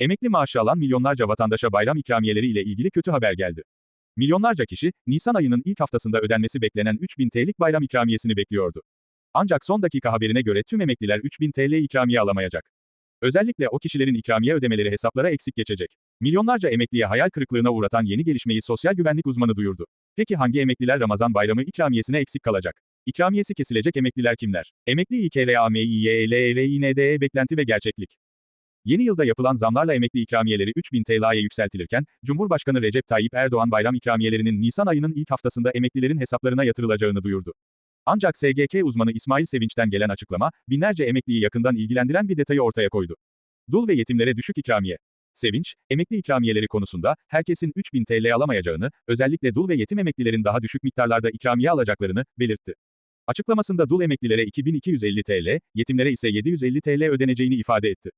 Emekli maaşı alan milyonlarca vatandaşa bayram ikramiyeleri ile ilgili kötü haber geldi. Milyonlarca kişi, Nisan ayının ilk haftasında ödenmesi beklenen 3000 TL'lik bayram ikramiyesini bekliyordu. Ancak son dakika haberine göre tüm emekliler 3000 TL ikramiye alamayacak. Özellikle o kişilerin ikramiye ödemeleri hesaplara eksik geçecek. Milyonlarca emekliye hayal kırıklığına uğratan yeni gelişmeyi sosyal güvenlik uzmanı duyurdu. Peki hangi emekliler Ramazan bayramı ikramiyesine eksik kalacak? İkramiyesi kesilecek emekliler kimler? Emekli İKRAMİYELERİNDE beklenti ve gerçeklik. Yeni yılda yapılan zamlarla emekli ikramiyeleri 3000 TL'ye yükseltilirken, Cumhurbaşkanı Recep Tayyip Erdoğan bayram ikramiyelerinin Nisan ayının ilk haftasında emeklilerin hesaplarına yatırılacağını duyurdu. Ancak SGK uzmanı İsmail Sevinç'ten gelen açıklama, binlerce emekliyi yakından ilgilendiren bir detayı ortaya koydu. Dul ve yetimlere düşük ikramiye. Sevinç, emekli ikramiyeleri konusunda, herkesin 3000 TL alamayacağını, özellikle dul ve yetim emeklilerin daha düşük miktarlarda ikramiye alacaklarını, belirtti. Açıklamasında dul emeklilere 2250 TL, yetimlere ise 750 TL ödeneceğini ifade etti.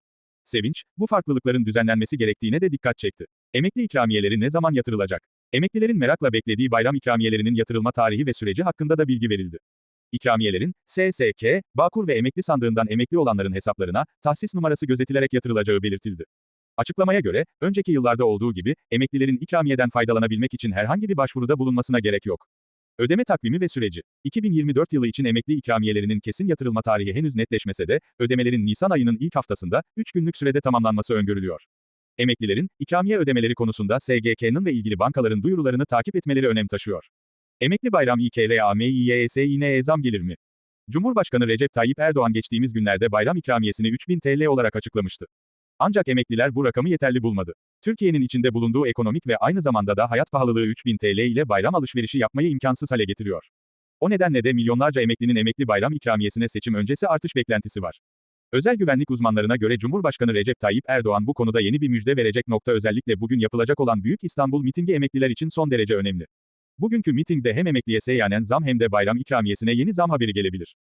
Sevinç, bu farklılıkların düzenlenmesi gerektiğine de dikkat çekti. Emekli ikramiyeleri ne zaman yatırılacak? Emeklilerin merakla beklediği bayram ikramiyelerinin yatırılma tarihi ve süreci hakkında da bilgi verildi. İkramiyelerin, SSK, Bağkur ve emekli sandığından emekli olanların hesaplarına, tahsis numarası gözetilerek yatırılacağı belirtildi. Açıklamaya göre, önceki yıllarda olduğu gibi, emeklilerin ikramiyeden faydalanabilmek için herhangi bir başvuruda bulunmasına gerek yok. Ödeme takvimi ve süreci. 2024 yılı için emekli ikramiyelerinin kesin yatırılma tarihi henüz netleşmese de, ödemelerin Nisan ayının ilk haftasında, 3 günlük sürede tamamlanması öngörülüyor. Emeklilerin, ikramiye ödemeleri konusunda SGK'nın ve ilgili bankaların duyurularını takip etmeleri önem taşıyor. Emekli bayram İKRAMİYESİN'e zam gelir mi? Cumhurbaşkanı Recep Tayyip Erdoğan geçtiğimiz günlerde bayram ikramiyesini 3000 TL olarak açıklamıştı. Ancak emekliler bu rakamı yeterli bulmadı. Türkiye'nin içinde bulunduğu ekonomik ve aynı zamanda da hayat pahalılığı 3000 TL ile bayram alışverişi yapmayı imkansız hale getiriyor. O nedenle de milyonlarca emeklinin emekli bayram ikramiyesine seçim öncesi artış beklentisi var. Özel güvenlik uzmanlarına göre Cumhurbaşkanı Recep Tayyip Erdoğan bu konuda yeni bir müjde verecek nokta özellikle bugün yapılacak olan Büyük İstanbul mitingi emekliler için son derece önemli. Bugünkü mitingde hem emekliye seyyanen zam hem de bayram ikramiyesine yeni zam haberi gelebilir.